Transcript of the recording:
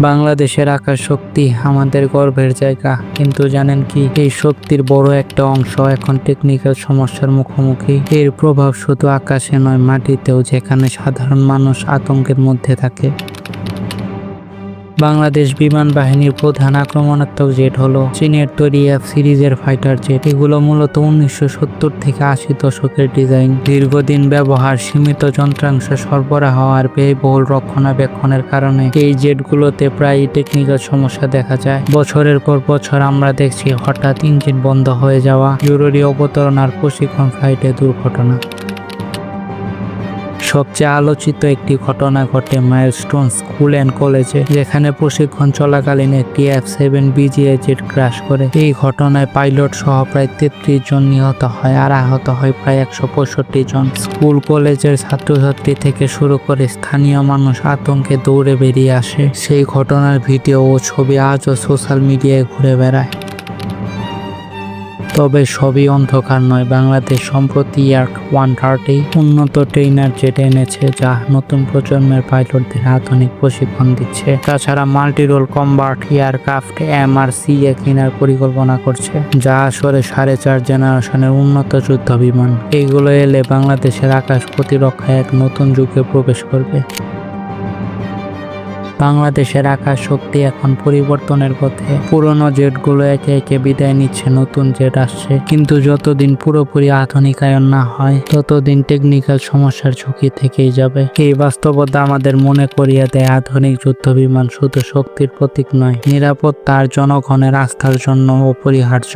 বাংলাদেশের আকাশ শক্তি আমাদের গর্বের জায়গা। কিন্তু জানেন কি, এই শক্তির বড় একটা অংশ এখন টেকনিক্যাল সমস্যার মুখোমুখি। এর প্রভাব শুধু আকাশে নয়, মাটিতেও, যেখানে সাধারণ মানুষ আতঙ্কের মধ্যে থাকে। বাংলাদেশ বিমান বাহিনীর প্রধান আক্রমণাত্মক জেট হলো চীনের তৈরি এফ সিরিজের ফাইটার জেট এগুলো মূলত উনিশশো সত্তর থেকে আশি দশকের ডিজাইন দীর্ঘদিন ব্যবহার সীমিত যন্ত্রাংশ সরবরাহ আর ব্যয়বহুল রক্ষণাবেক্ষণের কারণে এই জেটগুলোতে প্রায়ই টেকনিক্যাল সমস্যা দেখা যায়। বছরের পর বছর আমরা দেখছি হঠাৎ ইঞ্জিন বন্ধ হয়ে যাওয়া, জরুরি অবতরণ আর প্রশিক্ষণ ফ্লাইটে দুর্ঘটনা। সবচেয়ে আলোচিত একটি ঘটনা ঘটে মাইলস্টোন স্কুল অ্যান্ড কলেজে যেখানে প্রশিক্ষণ চলাকালীন একটি F seven BGA jet crash করে। এই ঘটনায় পাইলট সহ প্রায় তেত্রিশ জন নিহত হয় আর আহত হয় প্রায় একশো পঁয়ষট্টি জন। স্কুল কলেজের ছাত্রছাত্রী থেকে শুরু করে স্থানীয় মানুষ আতঙ্কে দৌড়ে বেরিয়ে আসে। সেই ঘটনার ভিডিও ও ছবি আজও সোশ্যাল মিডিয়ায় ঘুরে বেড়ায়। তবে সবই অন্ধকার নয়। বাংলাদেশ সম্প্রতি এয়ার ওয়ান থার্টি উন্নত ট্রেনার জেট এনেছে, যা নতুন প্রজন্মের পাইলটদের আধুনিক প্রশিক্ষণ দিচ্ছে। তাছাড়া multi role combat aircraft C A কেনার পরিকল্পনা করছে, যা আসলে সাড়ে চার জেনারেশনের উন্নত যুদ্ধ বিমান। এইগুলো এলে বাংলাদেশের আকাশ প্রতিরক্ষায় এক নতুন যুগে প্রবেশ করবে। বাংলাদেশের আকাশ শক্তি এখন পরিবর্তনের পথে। পুরনো জেটগুলো একে একে বিদায় নিচ্ছে, নতুন জেট আসছে। কিন্তু যতদিন পুরোপুরি আধুনিকায়ন না হয়, ততদিন টেকনিক্যাল সমস্যার ঝুঁকি থেকেই যাবে। এই বাস্তবতা আমাদের মনে করিয়ে দেয়, আধুনিক যুদ্ধ বিমান শুধু শক্তির প্রতীক নয়, নিরাপত্তা আর জনগণের আস্থার জন্য অপরিহার্য।